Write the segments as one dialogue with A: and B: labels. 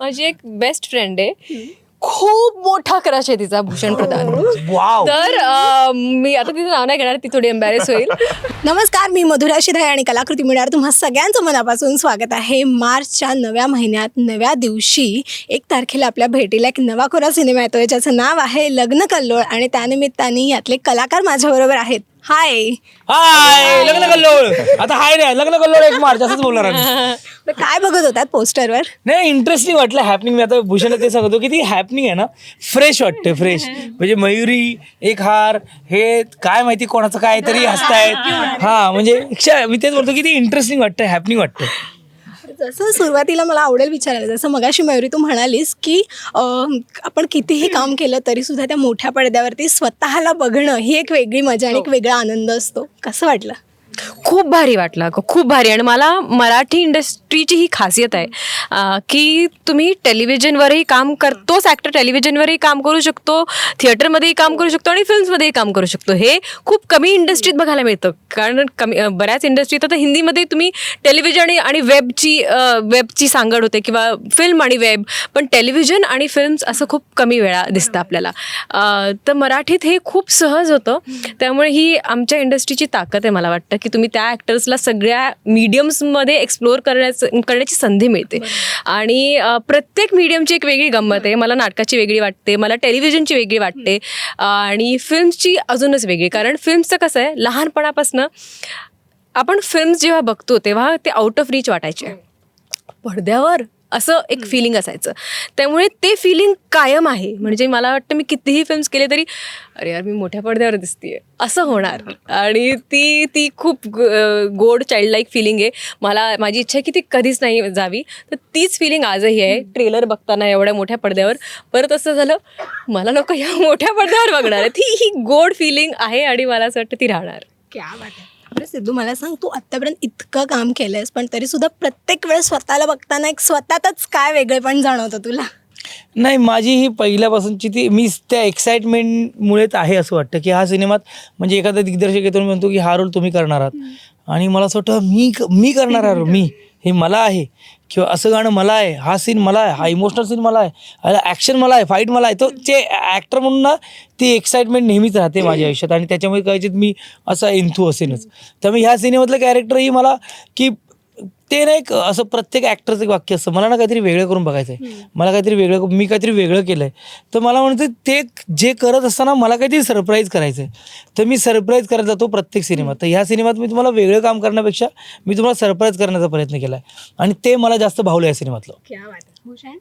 A: माझी एक best friend आहे. खूप मोठा क्रश आहे तिचा भूषण प्रधान.
B: वाव.
A: तर अं, मी आता तिचं नाव नाही घेणार ती थोडी एम्बॅरेस होईल.
C: नमस्कार मी मधुरा शिधाय आणि कलाकृती मिळणार तुम्हा सगळ्यांचं मनापासून स्वागत आहे. मार्चच्या नव्या महिन्यात नव्या दिवशी एक तारखेला आपल्या भेटीला एक नवा कोरा सिनेमा येतोय ज्याचं नाव आहे लग्न कल्लोळ आणि त्यानिमित्ताने यातले कलाकार माझ्याबरोबर आहेत. हाय
B: हाय लग्न कल्लोळ आता हाय रे लग्न कल्लोळ एक मार्च असंच बोलणार आम्ही.
C: काय बघत होतात पोस्टरवर?
B: नाही इंटरेस्टिंग वाटलं हॅपनिंग मी आता भूषणला ते सांगतो की ती हॅपनिंग आहे ना फ्रेश वाटते फ्रेश म्हणजे मयुरी एक हार हे काय माहिती कोणाचं काय तरी हसतायत. हा म्हणजे मी तेच बोलतो की ती इंटरेस्टिंग वाटतं हॅपनिंग वाटतं
C: जसं सुरुवातीला मला आवडेल विचारायला जसं मगाशी मयुरी तू म्हणालीस की आपण कितीही काम केलं तरी सुद्धा त्या मोठ्या पडद्यावरती स्वतःला बघणं ही एक वेगळी मजा आणि एक वेगळा आनंद असतो. कसं वाटलं?
A: खूप भारी वाटलं खूप भारी. आणि मला मराठी इंडस्ट्रीची ही खासियत आहे की तुम्ही टेलिव्हिजनवरही काम कर तोच ॲक्टर टेलिव्हिजनवरही काम करू शकतो थिएटरमध्येही काम करू शकतो आणि फिल्म्समध्येही काम करू शकतो. हे खूप कमी इंडस्ट्रीत बघायला मिळतं. कारण कमी बऱ्याच इंडस्ट्रीत आता हिंदीमध्ये तुम्ही टेलिव्हिजन आणि- वेबची वेबची सांगड होते किंवा फिल्म आणि वेब पण टेलिव्हिजन आणि फिल्म्स असं खूप कमी वेळा दिसतं आपल्याला. तर मराठीत हे खूप सहज होतं. त्यामुळे ही आमच्या इंडस्ट्रीची ताकद आहे मला वाटतं की तुम्ही त्या ॲक्टर्सला सगळ्या मीडियम्समध्ये एक्सप्लोअर करण्याचं करण्याची संधी मिळते. आणि प्रत्येक मीडियमची एक वेगळी गंमत आहे. मला नाटकाची वेगळी वाटते मला टेलिव्हिजनची वेगळी वाटते आणि फिल्म्सची अजूनच वेगळी. कारण फिल्मचं कसं आहे लहानपणापासनं आपण फिल्म्स जेव्हा बघतो तेव्हा ते आउट ऑफ रीच वाटायचे. पडद्यावर असं एक फिलिंग असायचं. त्यामुळे ते फिलिंग कायम आहे. म्हणजे मला वाटतं मी कितीही फिल्म्स केले तरी अरे यार मी मोठ्या पडद्यावर दिसतीये. असं होणार. आणि ती ती खूप गोड चाइल्ड लाईक फिलिंग आहे. मला माझी इच्छा आहे की ती कधीच नाही जावी. तर तीच फिलिंग आजही आहे. ट्रेलर बघताना एवढ्या मोठ्या पडद्यावर. परत असं झालं मला नको या मोठ्या पडद्यावर बघणार. आहे ती ही गोड फिलिंग आहे आणि मला असं वाटतं ती राहणार.
C: क्या बरं सिद्धू मला सांग तू आत्तापर्यंत इतकं काम केलंयस पण तरी सुद्धा प्रत्येक वेळेस स्वतःला बघताना एक स्वतःतच काय वेगळेपण जाणवतं तुला?
B: नाही माझी ही पहिल्यापासूनची ती मी त्या एक्साइटमेंटमुळेच आहे असं वाटतं की हा सिनेमात म्हणजे एखादा दिग्दर्शक येतो म्हणतो की हा रोल तुम्ही करणार आहात. आणि मला असं वाटतं मी मी करणार आहे मी हे मला आहे. किंवा असं गाणं मला आहे हा सीन मला आहे हा इमोशनल सीन मला आहे ॲक्शन मला आहे फाईट मला आहे तो ते ॲक्टर म्हणून ना ती एक्साइटमेंट नेहमीच राहते माझ्या आयुष्यात. आणि त्याच्यामुळे कदाचित मी असा इंथू असेनच. त्यामुळे ह्या सिनेमातलं कॅरेक्टरही मला की ते नाही एक असं प्रत्येक ॲक्टरचं एक वाक्य असतं. मला ना काहीतरी वेगळं करून बघायचं आहे मला काहीतरी वेगळं मी काहीतरी वेगळं केलं आहे तर मला म्हणतं ते जे करत असताना मला काहीतरी सरप्राईज करायचं आहे तर मी सरप्राईज करत जातो प्रत्येक सिनेमात. तर ह्या सिनेमात मी तुम्हाला वेगळं काम करण्यापेक्षा मी तुम्हाला सरप्राईज करण्याचा प्रयत्न केला आहे आणि ते मला जास्त भावलं या सिनेमातलं
C: क्या बात आहे भूषण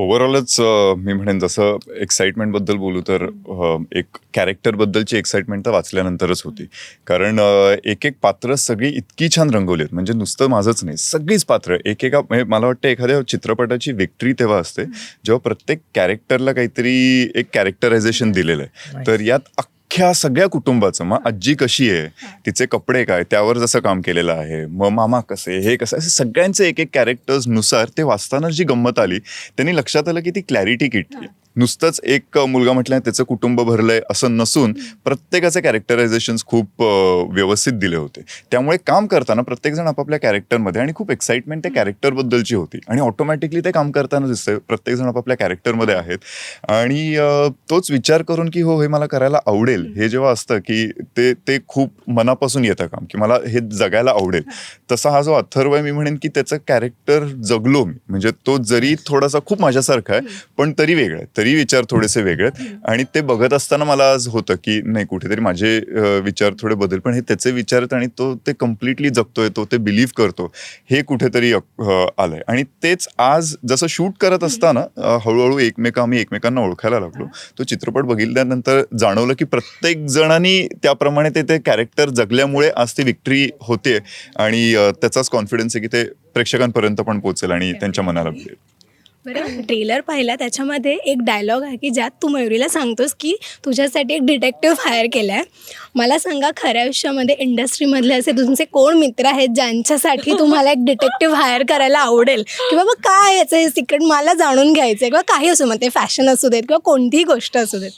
D: ओव्हरऑलच मी म्हणेन जसं एक्साइटमेंटबद्दल बोलू तर एक कॅरेक्टरबद्दलची एक्साइटमेंट तर वाचल्यानंतरच होती. कारण एक एक पात्र सगळी इतकी छान रंगवली आहेत म्हणजे नुसतं माझंच नाही सगळीच पात्र. एकेका म्हणजे मला वाटतं एखाद्या चित्रपटाची विक्ट्री तेव्हा असते जेव्हा प्रत्येक कॅरेक्टरला काहीतरी एक कॅरेक्टरायझेशन दिलेलं आहे. तर यात अख्ख्या सगळ्या कुटुंबाचं मग आजी कशी आहे? तिचे कपडे काय? त्यावर जसं काम केलेलं आहे. मग मामा कसे? हे कसं? असे सगळ्यांचे एक एक कॅरेक्टर्सनुसार ते वाचताना जी गंमत आली त्यांनी लक्षात आलं की ती क्लॅरिटी किटली. नुसतंच एक मुलगा म्हटलं त्याचं कुटुंब भरलंय असं नसून प्रत्येकाचे कॅरेक्टरायझेशन खूप व्यवस्थित दिले होते. त्यामुळे काम करताना प्रत्येकजण आपापल्या कॅरेक्टरमध्ये आणि खूप एक्साइटमेंट त्या कॅरेक्टरबद्दलची होती. आणि ऑटोमॅटिकली ते काम करताना दिसतंय. प्रत्येकजण आपापल्या कॅरेक्टरमध्ये आहेत. आणि तोच विचार करून की हो हे मला करायला आवडेल. हे जेव्हा असतं की ते ते खूप मनापासून येतं काम की मला हे जगायला आवडेल. तसा हा जो अथर्व आहे मी म्हणेन की त्याचं कॅरेक्टर जगलो मी. म्हणजे तो जरी थोडासा खूप माझ्यासारखा आहे पण तरी वेगळा आहे. तरी विचार थोडेसे वेगळे आणि ते बघत असताना मला आज होतं की नाही कुठेतरी माझे विचार थोडे बदल पण हे त्याचे विचार आणि तो ते कम्प्लिटली जगतोय तो ते बिलीव्ह करतो. हे कुठेतरी आलंय. आणि तेच आज जसं शूट करत असताना हळूहळू एकमेका आम्ही एकमेकांना ओळखायला लागलो. तो चित्रपट बघितल्यानंतर जाणवलं की प्रत्येक जणांनी त्याप्रमाणे ते ते कॅरेक्टर जगल्यामुळे आज ती विक्ट्री होते आणि त्याचाच कॉन्फिडन्स आहे की ते प्रेक्षकांपर्यंत पण पोहोचेल आणि त्यांच्या मनाला भिडेल
C: बरं ट्रेलर पाहिला त्याच्यामध्ये एक डायलॉग आहे की ज्यात तू मयुरीला सांगतोस की तुझ्यासाठी एक डिटेक्टिव्ह हायर केला आहे मला सांगा खऱ्या आयुष्यामध्ये इंडस्ट्रीमधले असे तुमचे कोण मित्र आहेत ज्यांच्यासाठी तुम्हाला एक डिटेक्टिव्ह हायर करायला आवडेल? किंवा मग काय याचं हे सिक्रेट मला जाणून घ्यायचं आहे किंवा काही असू मग ते फॅशन असू देत किंवा कोणतीही गोष्ट असू देत.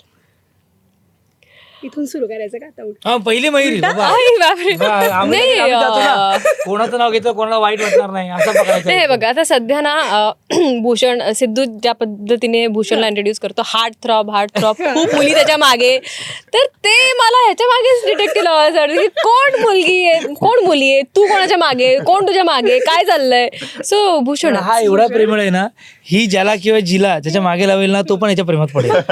C: इथून सुरू करायचं का आता उठ.
B: हा पहिली मयुरी बाबा.
A: आई बापरे.
B: बा- आम्ही
A: नाही,
B: आम्ही जातो ना.
A: अं,
B: कोणाचं नाव घेतलं कोणाला वाईट वाटणार नाही असं बघायचं
A: नाही बघा आता सध्या ना अं, भूषण सिद्धू ज्या पद्धतीने भूषणला इंट्रोड्यूस करतो हार्ट थ्रॉप हार्ट थ्रॉप खूप मुली त्याच्यामागे. तर ते मला ह्याच्या मागेच डिटेक्टिव्ह लावायचं वाटतं की कोण मुलगी आहे कोण मुली आहे तू कोणाच्या मागे कोण तुझ्या मागे काय चाललंय? सो भूषण.
B: हा एवढा प्रेमळ आहे ना ही ज्याला किंवा जिला त्याच्यामागे लावेल ना तो पण याच्या प्रेमात पडेल.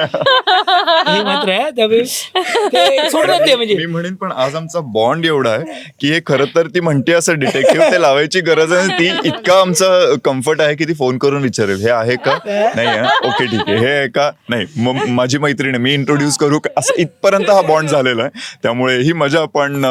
B: हे मात्र आहे त्यामुळे म्हणजे.
D: मी म्हणेन पण आज आमचा बॉन्ड एवढा आहे की हे खरं तर ती म्हणते असं डिटेक्टिव्ह ते लावायची गरज आहे ती इतका आमचा कम्फर्ट आहे की ती फोन करून विचारेल हे आहे का? नाही ओके ठीक आहे. हे आहे का? नाही. माझी मैत्रीण आहे मी इंट्रोड्यूस करू का? असं इथपर्यंत हा बॉन्ड झालेला आहे. त्यामुळे ही मजा पण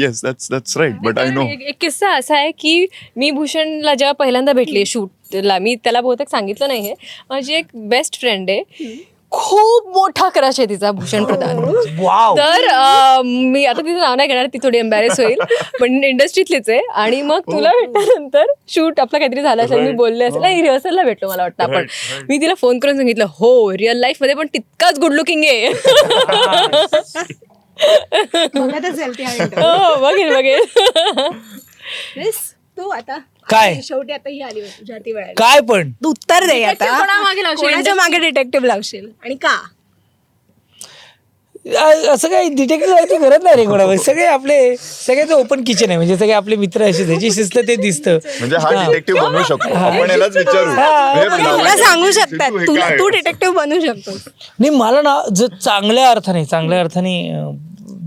D: yes that's that's right but I know
A: एक किस्सा असा आहे की मी भूषणला जेव्हा पहिल्यांदा भेटले शूटला मी त्याला बहुतेक सांगितलं नाही हे माझी एक बेस्ट फ्रेंड आहे. खूप मोठा क्रश आहे तिचा भूषण प्रधान.
B: वाव.
A: तर अं, मी आता तिचं नाव नाही घेणार ती थोडी एम्बॅरेस होईल. पण इंडस्ट्रीतलीच आहे. आणि मग तुला भेटल्यानंतर शूट आपलं काहीतरी झालं असेल मी बोलले असेल. नाही रिहर्सलला भेटलो मला वाटतं आपण. मी तिला फोन करून सांगितलं हो रिअल लाईफमध्ये पण तितकाच गुड लुकिंग आहे.
C: ती हा
A: हो बघेल बघेल.
B: काय?
C: शेवटी आता ही आली होती तुझ्या ती वेळेला
B: काय पण?
C: तू उत्तर दे आता.
A: कोणामागे लावशील?
C: कोणाच्या मागे डिटेक्टिव्ह. लावशील? आणि का?
B: आ- असं काही डिटेक्टिव्ह जायची गरज नाही रे कोणावर. सगळे आपले सगळ्याचं ओपन किचन आहे. म्हणजे सगळे आपले मित्र असे त्याची शिस्त ते दिसतं.
D: म्हणजे हा डिटेक्टिव्ह बनवू शकतो. आपण यालाच विचारू. म्हणजे
C: तुला सांगू
D: सिद्धू,
C: शकतात
D: हे
C: तुला
D: काय?
C: तू डिटेक्टिव्ह बनू शकतोस.
B: नाही मला ना जर चांगल्या अर्थाने चांगल्या अर्थाने अं,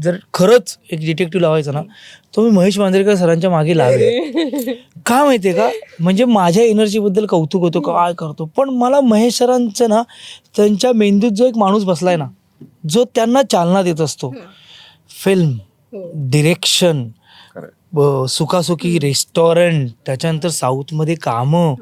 B: जर खरंच एक डिटेक्टिव्ह लावायचा ना तो मी महेश मांजरेकर सरांच्या मागे लावेल का माहितीये का? म्हणजे माझ्या एनर्जीबद्दल कौतुक होतो काय करतो? पण मला महेश सरांचं ना त्यांच्या मेंदूत जो एक माणूस बसलाय ना जो त्यांना चालना देत असतो. Film direction. ब- सुखासुखी रेस्टॉरंट त्याच्यानंतर साऊथमध्ये कामं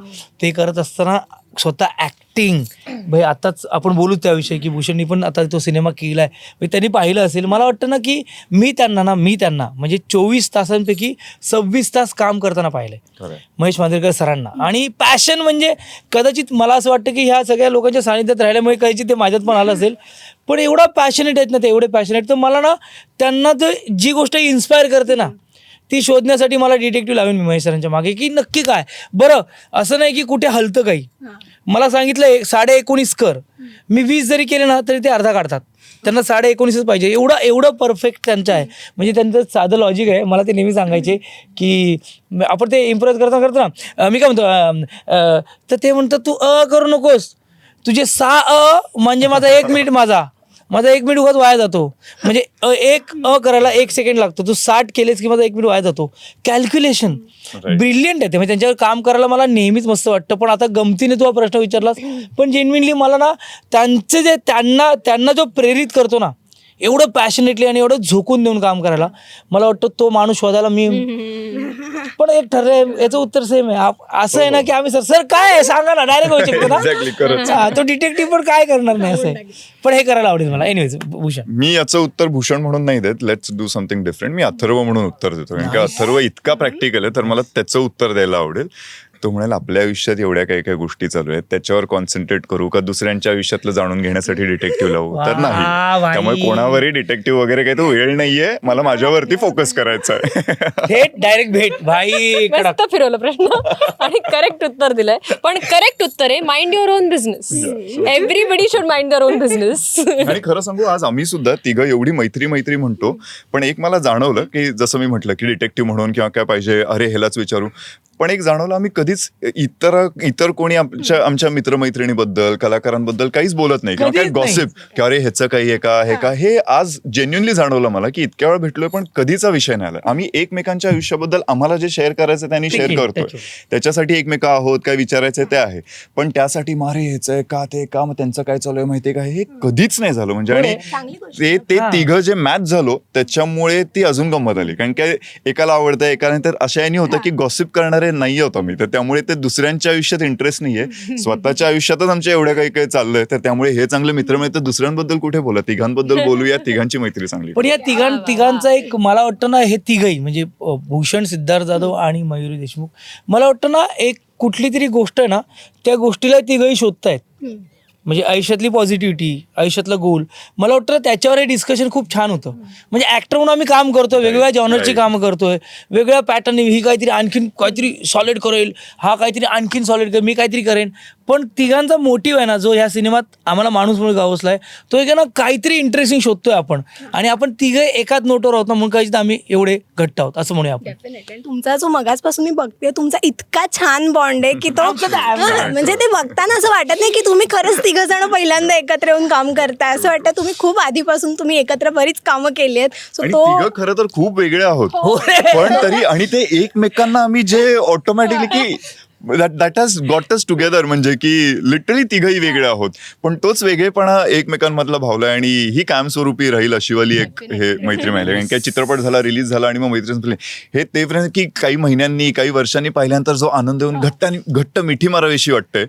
B: ते करत असताना स्वतः ॲक्टिंग भाई आताच आपण बोलू त्याविषयी की भूषणनी पण आता तो सिनेमा केला आहे त्यांनी पाहिलं असेल. मला वाटतं ना की मी त्यांना ना मी त्यांना म्हणजे चोवीस तासांपैकी सव्वीस तास काम करताना पाहिलं
D: खरंय.
B: महेश मांजरेकर सरांना. आणि पॅशन म्हणजे कदाचित मला असं वाटतं की ह्या सगळ्या लोकांच्या सानिध्यात राहिल्यामुळे कदाचित ते माझ्यात पण आलं असेल. पण एवढा पॅशनेट आहेत ना ते एवढे पॅशनेट तर मला ना त्यांना ते जी गोष्ट इन्स्पायर करते ना ती शोधण्यासाठी मला डिटेक्टिव्ह लावेन मी महेश सरांच्या मागे की नक्की काय? बरं असं नाही की कुठे हलतं काही. मला सांगितलं एक साडे एकोणीस कर. मी वीस जरी केले ना तरी ते अर्धा काढतात. त्यांना साडे एकोणीसच पाहिजे. एवढं एवढं परफेक्ट त्यांचं आहे. म्हणजे त्यांचं साधं लॉजिक आहे. मला ते नेहमी सांगायचे की आपण ते इम्प्रेस करता करतो ना मी काय म्हणतो तर ते म्हणतात तू अ करू नकोस. तुझे सहा अ म्हणजे माझा एक मिनिट माझा. माझा एक मिनिट उगाच वाया जातो. म्हणजे अ, एक अ करायला एक सेकंड लागतो. तू साठ केलेस की माझा एक मिनिट वाया जातो. कॅल्क्युलेशन. ब्रिलियंट आहे ते. म्हणजे त्यांच्यावर काम करायला मला नेहमीच मस्त वाटतं. पण आता गमतीने तू हा प्रश्न विचारलास. पण जेन्युनली मला ना त्यांचे जे त्यांना त्यांना जो प्रेरित करतो ना एवढं पॅशनेटली आणि एवढं झोकून देऊन काम करायला मला वाटतं तो माणूस शोधायला मी पण एक ठरलंय याचं उत्तर सेम आहे. आप- असं आहे ना की आम्ही सर सर काय आहे? सांगा ना डायरेक्ट होऊ शकतो. ना? हा, तो डिटेक्टिव्ह पण काय करणार नाही असं पण हे करायला आवडेल मला. एनिवेज भूषण.
D: मी याचं उत्तर भूषण म्हणून नाही देत. लेट्स डू समथिंग डिफरंट मी अथर्व म्हणून उत्तर देतो. कारण की अथर्व इतका प्रॅक्टिकल आहे तर मला त्याचं उत्तर द्यायला आवडेल. तो म्हणाल आपल्या आयुष्यात एवढ्या काही काही गोष्टी चालू आहेत त्याच्यावर कॉन्सन्ट्रेट करू का दुसऱ्यांच्या आयुष्यातलं जाणून घेण्यासाठी डिटेक्टिव्ह लावू तर
B: वा,
D: नाही. त्यामुळे कोणावरही डिटेक्टिव्ह वगैरे काही तो वेळ नाहीये मला माझ्यावरती फोकस करायचा आहे
B: थेट डायरेक्ट भेट. भाई
A: मस्त फिरवलं प्रश्न. आणि करेक्ट उत्तर दिलंय. पण करेक्ट उत्तर आहे mind your own business everybody should mind your own business
D: आणि खरं सांगू आज आम्ही सुद्धा तिघं एवढी मैत्री मैत्री म्हणतो पण एक मला जाणवलं की जसं मी म्हटलं की डिटेक्टिव्ह म्हणून किंवा काय पाहिजे अरे ह्यालाच विचारू. पण एक जाणवलं आम्ही कधीच इतर इतर कोणी आमच्या आमच्या मित्रमैत्रिणीबद्दल कलाकारांबद्दल काहीच बोलत नाही किंवा काय. गॉसिप की अरे ह्याचं काही आहे का हे का हे. आज जेन्युनली जाणवलं मला की इतक्या वेळा भेटलोय पण कधीचा विषय नाही आला. आम्ही एकमेकांच्या आयुष्याबद्दल आम्हाला जे शेअर करायचं त्यांनी शेअर करतोय. त्याच्यासाठी एकमेका आहोत काय विचारायचं ते आहे. पण त्यासाठी मारे ह्याचं आहे का ते का मग त्यांचं काय चालू आहे माहितीये का? हे कधीच नाही झालं. म्हणजे आणि ते ते. तिघं जे मॅच झालो त्याच्यामुळे ती अजून गंमत आली. कारण काय एकाला आवडतं एकाला तर अशा याने होतं की गॉसिप करणारे नाही होत आम्ही तर त्यामुळे ते दुसऱ्यांच्या आयुष्यात इंटरेस्ट नाहीये. स्वतःच्या आयुष्यातच आमच्या एवढ्या काही काही चाललंय. तर त्यामुळे हे चांगले मित्र मिळत दुसऱ्यांबद्दल कुठे बोला? तिघांबद्दल बोलूया. तिघांची मैत्री चांगली.
B: पण या तिघां तिघांचा एक मला वाटतं ना हे तिघही म्हणजे भूषण सिद्धार्थ जाधव आणि मयुरी देशमुख. मला वाटतं ना एक कुठली तरी गोष्ट आहे ना त्या गोष्टीला तिघही शोधतायत. म्हणजे आयुष्यातली पॉझिटिव्हिटी आयुष्यातलं गोल मला वाटतं त्याच्यावर हे डिस्कशन खूप छान होतं. म्हणजे ॲक्टर म्हणून आम्ही काम करतोय वेगवेगळ्या जॉनरची कामं करतोय. वेगळ्या पॅटर्न ही काहीतरी आणखीन काहीतरी सॉलिड करेल हा काहीतरी आणखीन सॉलिड करेल मी काहीतरी करेन. पण तिघांचा मोटिव्ह आहे ना जो ह्या सिनेमात आम्हाला माणूस म्हणून गावसला आहे तो एक ना काहीतरी इंटरेस्टिंग शोधतोय आपण. आणि आपण तिघे एकाच नोटवर आहोत ना म्हणून काहीच आम्ही एवढे घट्ट आहोत असं म्हणूया आपण.
C: डेफिनेटली तुमचा जो मगाचपासून मी बघते तुमचा इतका छान बॉन्ड आहे की तो हा, म्हणजे ते बघताना असं वाटत नाही की तुम्ही खरंच तिघ जण पहिल्यांदा एकत्र येऊन काम करताय. असं वाटतं तुम्ही खूप आधीपासून तुम्ही एकत्र बरीच कामं केली आहेत. सो तो
D: तिघं खरं तर खूप वेगळे आहोत. पण तरी आणि ते एकमेकांना आम्ही जे ऑटोमॅटिकली की that has got us together म्हणजे की लिटरली तिघही वेगळे आहोत. पण तोच वेगळेपणा एकमेकांमधला भावलाय आणि ही कायमस्वरूपी राहील अशी वाली एक हे मैत्री मिळाली. कारण काय चित्रपट झाला रिलीज झाला आणि मग मैत्री हे ते की काही महिन्यांनी काही वर्षांनी पाहिल्यानंतर जो आनंद येऊन घट्ट आणि घट्ट मिठी मारावीशी वाटते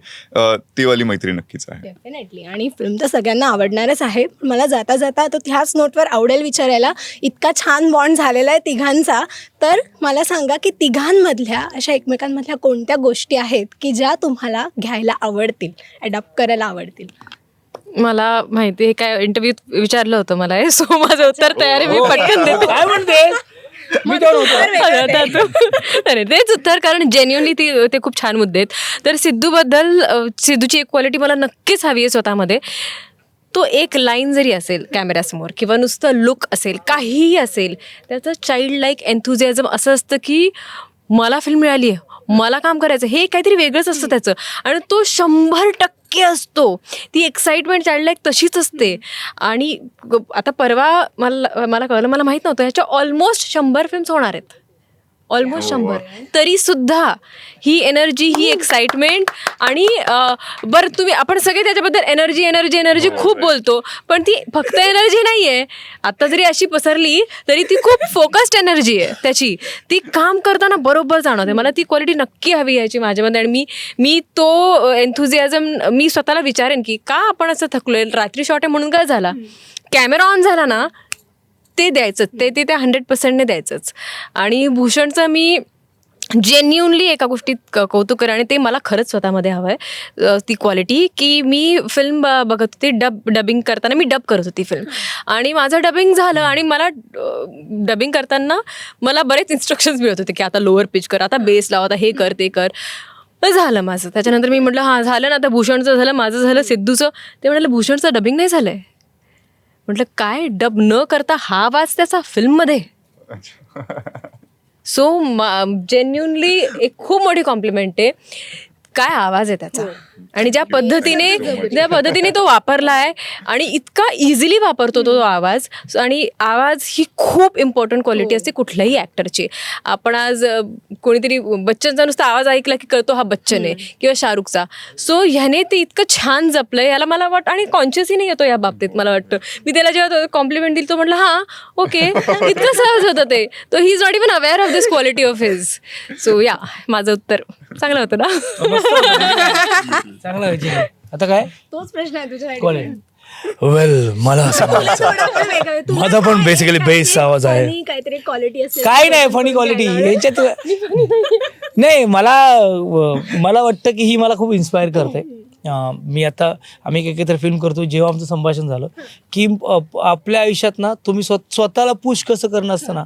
D: ती वाली मैत्री नक्कीच आहे.
C: डेफिनेटली आणि फिल्म तर सगळ्यांना आवडणारच आहे. मला जाता जाता तो ह्याच नोटवर आवडेल विचारायला. इतका छान बॉन्ड झालेला आहे तिघांचा. तर मला सांगा की तिघांमधल्या अशा एकमेकांमधल्या कोणत्या गोष्टी आहेत की ज्या तुम्हाला घ्यायला आवडतील अडॉप्ट करायला आवडतील?
A: मला माहिती आहे काय इंटरव्ह्यूत विचारलं होतं मला हे सो माझं उत्तर तयार आहे मी पटकन देते.
B: काय म्हणते?
A: अरे तेच उत्तर कारण जेन्युनली ती ते खूप छान मुद्दे आहेत. तर सिद्धूबद्दल सिद्धूची एक क्वालिटी मला नक्कीच हवी आहे स्वतःमध्ये. तो एक लाईन जरी असेल कॅमेऱ्यासमोर किंवा नुसतं लुक असेल काहीही असेल त्याचं चाइल्ड लाईक एन्थुझियाझम असं असतं की मला फिल्म मिळाली आहे मला काम करायचं हे काहीतरी वेगळंच असतं त्याचं. आणि तो शंभर टक्के असतो. ती एक्साइटमेंट चाइल्ड लाईक तशीच असते. आणि आता परवा मला मला कळलं मला माहीत नव्हतं ह्याच्या ऑलमोस्ट शंभर फिल्म्स होणार आहेत. ऑलमोस्ट शंभर. तरी सुद्धा ही एनर्जी ही एक्साइटमेंट आणि बरं तुम्ही आपण सगळे त्याच्याबद्दल एनर्जी एनर्जी एनर्जी खूप बोलतो पण ती फक्त एनर्जी नाही आहे आता जरी अशी पसरली तरी ती खूप फोकस्ड एनर्जी आहे त्याची. ती काम करताना बरोबर जाणवते. मला ती क्वालिटी नक्की हवी याची माझ्यामध्ये आणि मी मी तो एन्थुझियाझम मी स्वतःला विचारेन की का आपण असं थकलोय? रात्री शॉट आहे म्हणून काय झाला? कॅमेरा ऑन झाला ना ते द्यायचं ते ते त्या हंड्रेड पर्सेंटने द्यायचंच. आणि भूषणचं मी जेन्युनली एका गोष्टीत क- कौतुक करेन आणि ते मला खरंच स्वतःमध्ये हवं आहे ती क्वालिटी की मी फिल्म बघत होती डब डबिंग करताना मी डब करत होती फिल्म आणि माझं डबिंग झालं आणि मला डबिंग करताना मला बरेच इन्स्ट्रक्शन्स मिळत होते की आता लोअर पिच कर आता बेस लाव आता हे कर ते कर. झालं माझं. त्याच्यानंतर मी म्हटलं हां झालं ना आता भूषणचं झालं माझं झालं सिद्धूचं. ते म्हणाले भूषणचं डबिंग नाही झालं आहे म्हटलं काय डब न करता हा आवाज त्याचा फिल्ममध्ये? सो जेन्युनली एक खूप मोठी कॉम्प्लिमेंट आहे. काय आवाज आहे त्याचा? आणि ज्या पद्धतीने ज्या पद्धतीने तो वापरला आहे आणि इतका इझिली वापरतो तो आवाज आणि आवाज ही खूप इम्पॉर्टंट क्वालिटी असते कुठल्याही ॲक्टरची आपण आज कोणीतरी बच्चनचा नुसता आवाज ऐकला की कळतो हा बच्चन आहे किंवा शाहरुखचा. सो ह्याने ते इतकं छान जपलं याला मला वाटतं आणि कॉन्शियसही नाही येतो या बाबतीत मला वाटतं. मी त्याला जेव्हा कॉम्प्लिमेंट दिली तो म्हटलं हां ओके इतकं सहज होतं ते. तो he is not even aware of this quality of his so या माझं उत्तर. चांगलं होतं ना?
B: चांगला विचार. आता काय?
C: तोच प्रश्न आहे तुझ्या
B: कोण आहे? वेल मला असं म्हणायचं माझा पण basically bass आवाज आहे.
C: काहीतरी क्वालिटी असेल
B: काय नाही फनी क्वालिटी यांच्यात नाही मला मला वाटतं की ही मला खूप इन्स्पायर करते. मी आता आम्ही एक एकत्र फिल्म करतो जेव्हा आमचं संभाषण झालं की आपल्या आयुष्यात ना तुम्ही स्व स्वतःला पुश कसं करणं असतं ना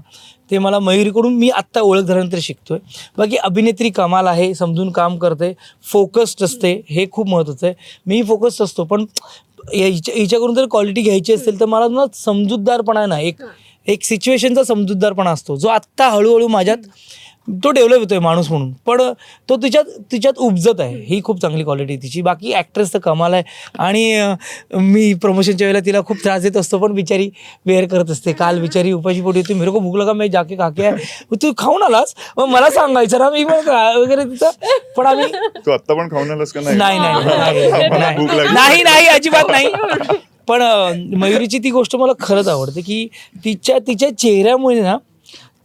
B: ते मला मयुरीकडून मी आत्ता ओळख झाल्यानंतर शिकतोय. बाकी अभिनेत्री कमाल आहे समजून काम करते फोकस्ड असते हे खूप महत्त्वाचं आहे. मी फोकस्ड असतो पण हिच्या हिच्याकडून जर क्वालिटी घ्यायची असेल तर मला ना समजूतदारपणा आहे ना एक एक सिच्युएशनचा समजूतदारपणा असतो जो आत्ता हळूहळू माझ्यात तो डेव्हलप होतोय माणूस म्हणून. पण तो तिच्यात तिच्यात उपजत आहे. ही खूप चांगली क्वालिटी तिची. बाकी ॲक्ट्रेस तर कमाल आहे. आणि मी प्रमोशनच्या वेळेला तिला खूप त्रास देत असतो. पण बिचारी वेअर करत असते. काल बिचारी उपाशी पोटी होती. मेरे को भूक लगा मी जाके खाके आहे. तू खाऊन आलास? मग मला सांगायचं ना मी वगैरे तिचं पण आम्ही
D: तू आता पण खाऊन आलास का
B: नाही? नाही नाही, अजिबात नाही. पण मयुरीची ती गोष्ट मला खरंच आवडते की तिच्या तिच्या चेहऱ्यामुळे ना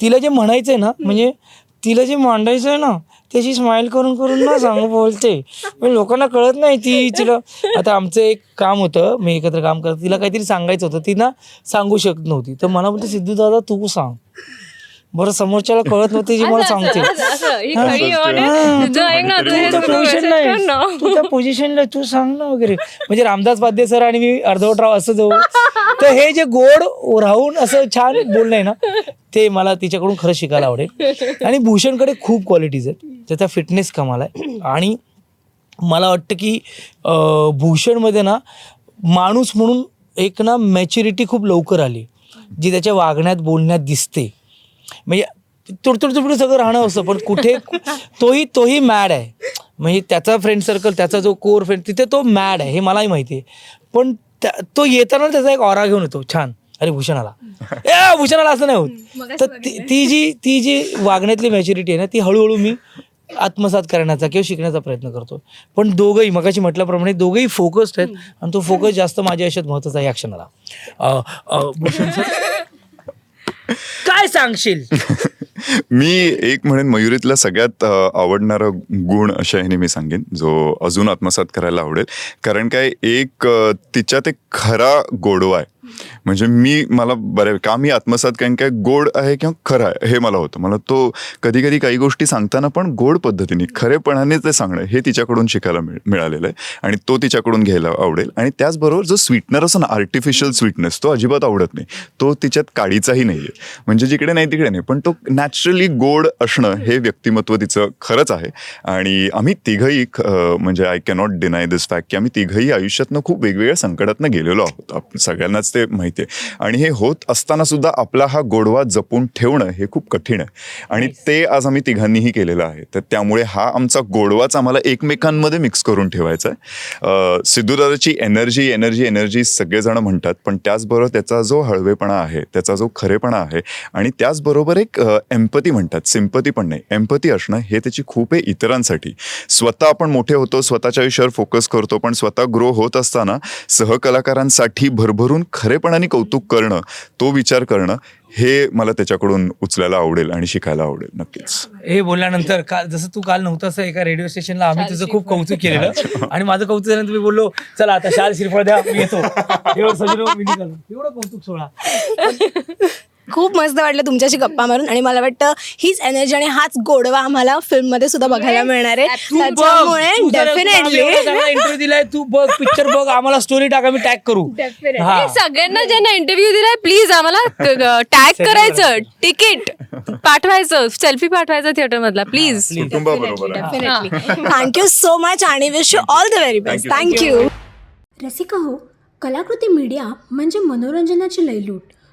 B: तिला जे म्हणायचंय ना म्हणजे तिला जे मांडायचं आहे ना त्याची स्माइल करून करून ना सांग बोलते. पण लोकांना कळत नाही ती तिला. आता आमचं एक काम होतं मी एकत्र काम करत तिला काहीतरी सांगायचं होतं ती ना सांगू शकत नव्हती. तर मला म्हणते सिद्धू दादा तू सांग. बरं समोरच्याला कळत नव्हते जी मला सांगते
A: तू
B: त्या पोझिशनला तू सांग ना वगैरे. म्हणजे रामदास वाद्य सर आणि मी अर्धवट राव असं जाऊ. तर हे जे गोड राहून असं छान बोलणं आहे ना ते मला तिच्याकडून खरं शिकायला आवडेल. आणि भूषणकडे खूप क्वालिटीज आहेत. त्याचा फिटनेस कमाल आहे. आणि मला वाटतं की भूषणमध्ये ना माणूस म्हणून एक ना मॅच्युरिटी खूप लवकर आली. जी त्याच्या वागण्यात बोलण्यात दिसते. म्हणजे तुडतुड तुडतुड सगळं राहणं असतं पण कुठे तोही तोही मॅड आहे. म्हणजे त्याचा फ्रेंड सर्कल त्याचा जो कोर फ्रेंड तिथे तो मॅड आहे हे मलाही माहिती आहे. पण त्या- तो येताना त्याचा एक ऑरा घेऊन येतो छान. अरे भूषण आला ए भूषण आला असं नाही होत. तर ती जी ती जी वागण्यातली मॅच्युरिटी आहे ना ती हळूहळू मी आत्मसात करण्याचा किंवा शिकण्याचा प्रयत्न करतो. पण दोघंही मगाशी म्हटल्याप्रमाणे दोघंही फोकस्ड आहेत आणि तो फोकस जास्त माझ्या आयुष्यात महत्त्वाचा आहे या क्षणाला. भूषण सर काय सांगशील?
D: मी एक म्हणेन मयुरीतला सगळ्यात आवडणारा गुण अशा ह्याने मी सांगेन जो अजून आत्मसात करायला आवडेल. कारण काय एक तिच्यात एक खरा गोडवा आहे. म्हणजे मी मला बऱ्या का मी आत्मसात कारण काय गोड आहे किंवा खरं आहे हे मला होतं. मला तो कधी कधी काही गोष्टी सांगताना पण गोड पद्धतीने खरेपणाने ते सांगणं हे तिच्याकडून शिकायला मिळालेलं आहे. आणि तो तिच्याकडून घ्यायला आवडेल. आणि त्याचबरोबर जो स्वीटनर असतो ना आर्टिफिशियल स्वीटनेस तो अजिबात आवडत नाही. तो तिच्यात काळीचाही नाही आहे म्हणजे जिकडे नाही तिकडे नाही पण तो नॅचरली गोड असणं हे व्यक्तिमत्व तिचं खरंच आहे. आणि आम्ही तिघही म्हणजे I cannot deny this fact की आम्ही तिघही आयुष्यातनं खूप वेगवेगळ्या संकटातनं गेलेलो आहोत. सगळ्यांनाच ते माहिती आहे आणि हे होत असताना सुद्धा आपला हा गोडवा जपून ठेवणं हे खूप कठीण आहे. आणि ते आज आम्ही तिघांनीही केलेलं आहे. तर त्यामुळे हा आमचा गोडवाच आम्हाला एकमेकांमध्ये मिक्स करून ठेवायचा आहे. सिद्धूदादाची एनर्जी एनर्जी एनर्जी सगळेजण म्हणतात पण त्याचबरोबर त्याचा जो हळवेपणा आहे त्याचा जो खरेपणा आहे आणि त्याचबरोबर एक एम्पती म्हणतात. सिंपती पण नाही. एम्पती असणं हे त्याची खूप आहे इतरांसाठी. स्वतः आपण मोठे होतो स्वतःच्या आयुष्यावर फोकस करतो पण स्वतः ग्रो होत असताना सहकलाकारांसाठी भरभरून खरेपणाने कौतुक करणं तो विचार करणं हे मला त्याच्याकडून उचलायला आवडेल आणि शिकायला आवडेल नक्कीच.
B: हे बोलल्यानंतर काल जसं तू काल नव्हतास एका रेडिओ स्टेशनला आम्ही तुझं खूप कौतुक केलेलं. आणि माझं कौतुक झाल्यानंतर मी बोललो चला आता शाल श्रीफळ द्या मी येतो. एवढं सजिनो मी निघालो. एवढं कौतुक सोहळा.
C: खूप मस्त वाटलं तुमच्याशी गप्पा मारून आणि मला वाटतं हीच एनर्जी आणि हाच गोडवा आम्हाला फिल्ममध्ये सुद्धा बघायला मिळणार आहे. त्याच्यामुळे डेफिनेटली
B: इंटरव्ह्यू दिलाय तू बघ पिक्चर बघ आम्हाला स्टोरी टाका मी टॅग करू.
A: सगळ्यांना ज्यांना इंटरव्ह्यू दिलाय प्लीज आम्हाला टॅग करायचं तिकीट पाठवायचं सेल्फी पाठवायचा थिएटर मधला please
C: thank you so much आणि wish you all the very best thank you
E: Rasika हो कलाकृती मीडिया म्हणजे मनोरंजनाची लयलूट.